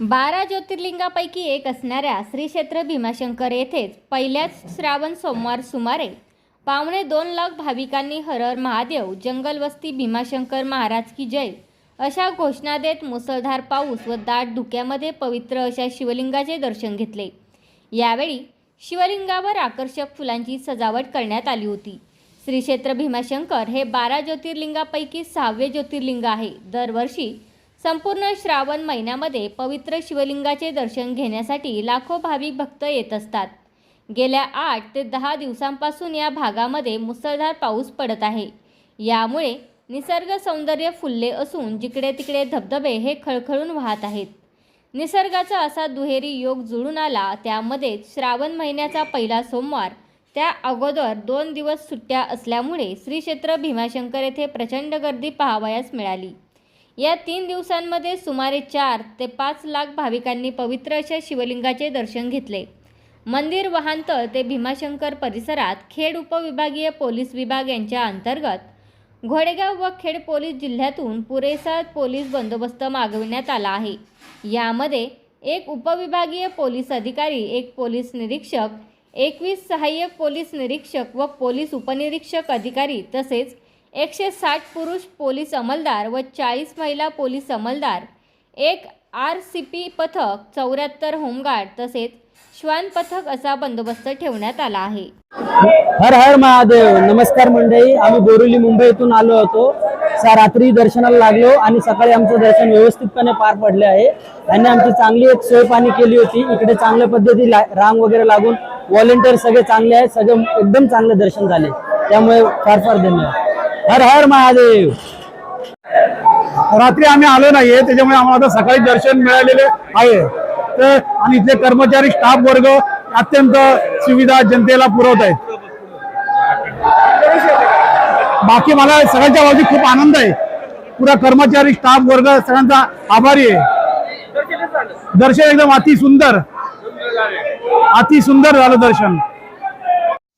बारा ज्योतिर्लिंगापैकी एक असणाऱ्या श्री क्षेत्र भीमाशंकर येथेच पहिल्याच श्रावण सोमवार सुमारे पावणे दोन लाख भाविकांनी हरहर महादेव जंगलवस्ती भीमाशंकर महाराज की जय अशा घोषणा देत मुसळधार पाऊस व दाट धुक्यामध्ये पवित्र अशा शिवलिंगाचे दर्शन घेतले. यावेळी शिवलिंगावर आकर्षक फुलांची सजावट करण्यात आली होती. श्री क्षेत्र भीमाशंकर हे बारा ज्योतिर्लिंगापैकी सहावे ज्योतिर्लिंग आहे. दरवर्षी संपूर्ण श्रावण महिन्यामध्ये पवित्र शिवलिंगाचे दर्शन घेण्यासाठी लाखो भाविक भक्त येत असतात. गेल्या आठ ते दहा दिवसांपासून या भागामध्ये मुसळधार पाऊस पडत आहे. यामुळे निसर्ग सौंदर्य फुलले असून जिकडे तिकडे धबधबे हे खळखळून वाहत आहेत. निसर्गाचा असा दुहेरी योग जुळून आला त्यामध्येच श्रावण महिन्याचा पहिला सोमवार त्या अगोदर दोन दिवस सुट्ट्या असल्यामुळे श्री क्षेत्र भीमाशंकर येथे प्रचंड गर्दी पाहावयास मिळाली. या तीन दिवसांमध्ये सुमारे चार ते पाच लाख भाविकांनी पवित्र अशा शिवलिंगाचे दर्शन घेतले. मंदिर वाहनतळ ते भीमाशंकर परिसरात खेड उपविभागीय पोलीस विभाग यांच्या अंतर्गत घोडेगाव व खेड पोलीस जिल्ह्यातून पुरेसा पोलीस बंदोबस्त मागविण्यात आला आहे. यामध्ये एक उपविभागीय पोलीस अधिकारी एक पोलीस निरीक्षक एकवीस सहाय्यक पोलीस निरीक्षक व पोलीस उपनिरीक्षक अधिकारी तसेच एकशे साठ पुरुष पोलीस अंमलदार व चाळीस महिला पोलीस अंमलदार. एक आर सी पी पथक चौऱ्याहत्तर होमगार्ड तसेच श्वान पथक असा बंदोबस्त ठेवण्यात आला आहे. हर हर महादेव. नमस्कार मंडळी. आम्ही बोरिवली मुंबईतून आलो होतो. रात्री दर्शनाला लागलो आणि सकाळी आमचं दर्शन व्यवस्थितपणे पार पडले आहे. त्यांनी आमची चांगली एक सोय पाणी केली होती. इकडे चांगल्या पद्धती रांग वगैरे लागून व्हॉलेंटियर सगळे चांगले आहेत. सगळे एकदम चांगले दर्शन झाले. त्यामुळे फार फार धन्यवाद. हर हर महादेव. रात्री आम्ही आलो नाहीये त्याच्यामुळे आम्हाला आता सकाळी दर्शन मिळालेले आहे. तर आणि इथले कर्मचारी स्टाफ वर्ग अत्यंत सुविधा जनतेला पुरवत आहेत. बाकी मला सगळ्यांच्या बाजू खूप आनंद आहे. पुरा कर्मचारी स्टाफ वर्ग सगळ्यांचा आभारी आहे. दर्शन एकदम अति सुंदर अति सुंदर झालं दर्शन.